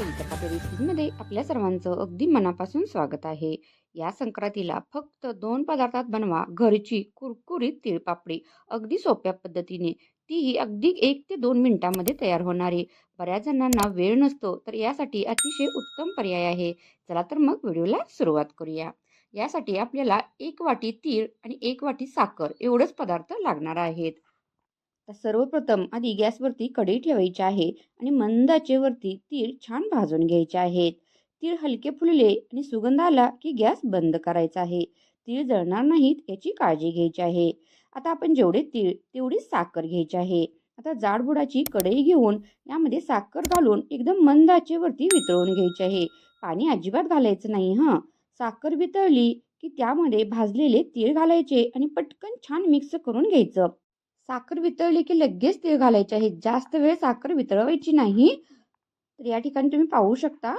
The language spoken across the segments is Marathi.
आपल्या सर्वांचं अगदी मनापासून स्वागत आहे. या संक्रांतीला फक्त दोन पदार्थात बनवा घरची कुरकुरीत तिळपापडी. अगदी सोप्या पद्धतीने. तीही अगदी एक ते दोन मिनिटांमध्ये तयार होणारी. बऱ्याच जणांना वेळ नसतो, तर यासाठी अतिशय उत्तम पर्याय आहे. चला तर मग व्हिडिओला सुरुवात करूया. यासाठी आपल्याला एक वाटी तीळ आणि एक वाटी साखर एवढंच पदार्थ लागणार आहेत. तर सर्वप्रथम आधी गॅसवरती कढई ठेवायची आहे आणि मंद आचेवरती तीळ छान भाजून घ्यायचे आहेत. तीळ हलके फुलले आणि सुगंध आला की गॅस बंद करायचा आहे. तीळ जळणार नाहीत याची काळजी घ्यायची आहे. आता आपण जेवढे तीळ तेवढी साखर घ्यायची आहे. आता जाडबुडाची कढई घेऊन यामध्ये साखर घालून एकदम मंद आचेवरती वितळून घ्यायची आहे. पाणी अजिबात घालायचं नाही हं. साखर वितळली की त्यामध्ये भाजलेले तीळ घालायचे आणि पटकन छान मिक्स करून घ्यायचं. साखर वितळली की लगेच तीळ घालायचे आहेत. जास्त वेळ साखर वितळवायची नाही. तर या ठिकाणी तुम्ही पाहू शकता.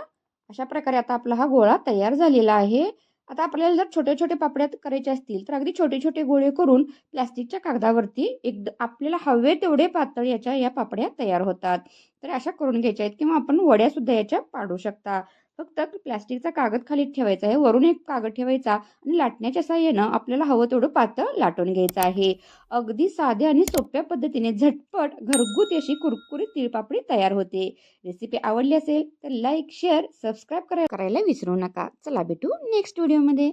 अशा प्रकारे आता आपला हा गोळा तयार झालेला आहे. आता आपल्याला जर छोट्या-छोट्या पापड्या करायच्या असतील, तर अगदी छोटे-छोटे गोळे करून प्लास्टिकच्या कागदावरती एक आपल्याला हवे तेवढे पातळ याच्या या पापड्या तयार होतात. तर अशा करून घ्यायच्या आहेत किंवा आपण वड्यासुद्धा याच्या पाडू शकता. फक्त प्लास्टिकचा कागद खाली ठेवायचा आहे. वरून एक कागद ठेवायचा आणि लाटण्याच्या साह्यानं आपल्याला हवं तेवढं पातळ लाटून घ्यायचं आहे. अगदी साध्या आणि सोप्या पद्धतीने झटपट घरगुती अशी कुरकुरीत तिळपापडी तयार होते. रेसिपी आवडली असेल तर लाईक, शेअर, सबस्क्राईब करायला विसरू नका. चला भेटू नेक्स्ट व्हिडिओमध्ये.